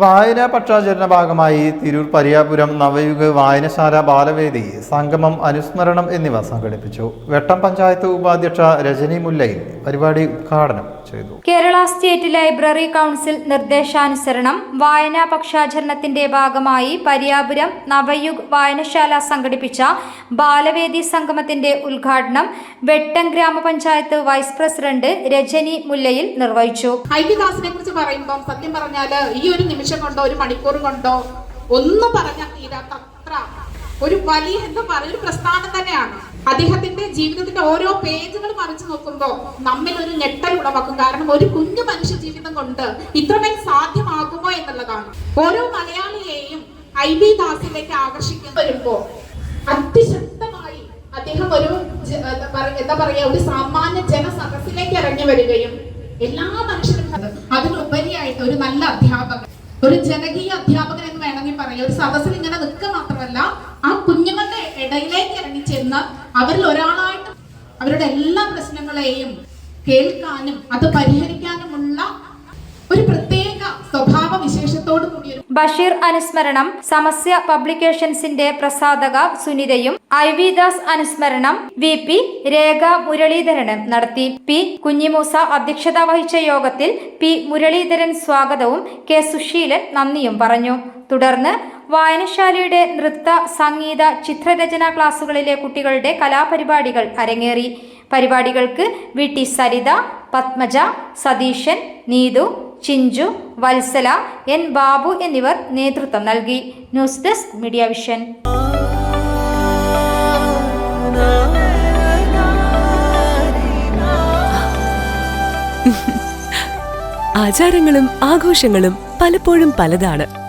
വായനാ പക്ഷാചരണ ഭാഗമായി തിരൂർ പരിയാപുരം നവയുഗ വായനശാല ബാലവേദി സംഗമം അനുസ്മരണം എന്നിവ സംഘടിപ്പിച്ചു. വെട്ടം പഞ്ചായത്ത് ഉപാധ്യക്ഷ രജനി മുല്ലയിൽ പരിപാടി ഉദ്ഘാടനം ചെയ്തു. കേരള സ്റ്റേറ്റ് ലൈബ്രറി കൗൺസിൽ നിർദ്ദേശാനുസരണം വായനാ പക്ഷാചരണത്തിന്റെ ഭാഗമായി പരിയാപുരം നവയുഗ് വായനശാല സംഘടിപ്പിച്ച ബാലവേദി സംഗമത്തിന്റെ ഉദ്ഘാടനം വെട്ടം ഗ്രാമപഞ്ചായത്ത് വൈസ് പ്രസിഡന്റ് രജനി മുല്ലയിൽ നിർവഹിച്ചു. ഐക്യദാസിനെ കുറിച്ച് പറയുമ്പോൾ സത്യം പറഞ്ഞാൽ ഈ ഒരു നിമിഷം കൊണ്ടോ ഒരു മണിക്കൂർ കൊണ്ടോ ഒന്നും പറഞ്ഞാൽ തീരാത്ത അത്ര ഒരു വലിയ എന്താ പറയുക ഒരു പ്രസ്ഥാനം തന്നെയാണ്. അദ്ദേഹത്തിന്റെ ജീവിതത്തിന്റെ ഓരോ പേജുകൾ മറിച്ചു നോക്കുമ്പോൾ നമ്മിൽ ഒരു ഞെട്ടൽ ഉളവാക്കും. കാരണം ഒരു കുഞ്ഞു മനുഷ്യ ജീവിതം കൊണ്ട് ഇത്രമേൽ സാധ്യമാകുമോ എന്നുള്ളതാണ്. ഓരോ മലയാളിയെയും ഐ ബി ദാസിലേക്ക് ആകർഷിക്കാൻ വരുമ്പോ അതിശക്തമായി അദ്ദേഹം ഒരു എന്താ പറയ- ഒരു സാമാന്യ ജനസദസ്സിലേക്ക് ഇറങ്ങി വരികയും എല്ലാ മനുഷ്യരും അത് അതിനുപരിയായിട്ട് ഒരു നല്ല അധ്യാപകൻ ഒരു ജനകീയ അധ്യാപകൻ ആ കുഞ്ഞുങ്ങളുടെ ഇടയിലേക്ക് ഇറങ്ങി ചെന്ന് അവരിൽ ഒരാളായിട്ട് അവരുടെ എല്ലാ പ്രശ്നങ്ങളെയും കേൾക്കാനും അത് പരിഹരിക്കാനുമുള്ള ഒരു പ്രത്യേക സ്വഭാവ വിശേഷത്തോട് കൂടിയ ബഷീർ അനുസ്മരണം സമസ്യ പബ്ലിക്കേഷൻസിന്റെ പ്രസാധക സുനിതയും ഐ വി ദാസ് അനുസ്മരണം വി പി രേഖ മുരളീധരനും നടത്തി. പി കുഞ്ഞിമൂസ അധ്യക്ഷത വഹിച്ച യോഗത്തിൽ പി മുരളീധരൻ സ്വാഗതവും കെ സുശീലൻ നന്ദിയും പറഞ്ഞു. തുടർന്ന് വായനശാലയുടെ നൃത്ത സംഗീത ചിത്രരചന ക്ലാസുകളിലെ കുട്ടികളുടെ കലാപരിപാടികൾ അരങ്ങേറി. പരിപാടികൾക്ക് V. T. Saritha Padmaja Satheesan Neethu Chinchu Valsala N. Babu എന്നിവർ നേതൃത്വം നൽകി. News desk media vision. ആചാരങ്ങളും ആഘോഷങ്ങളും പലപ്പോഴും പലതാണ്.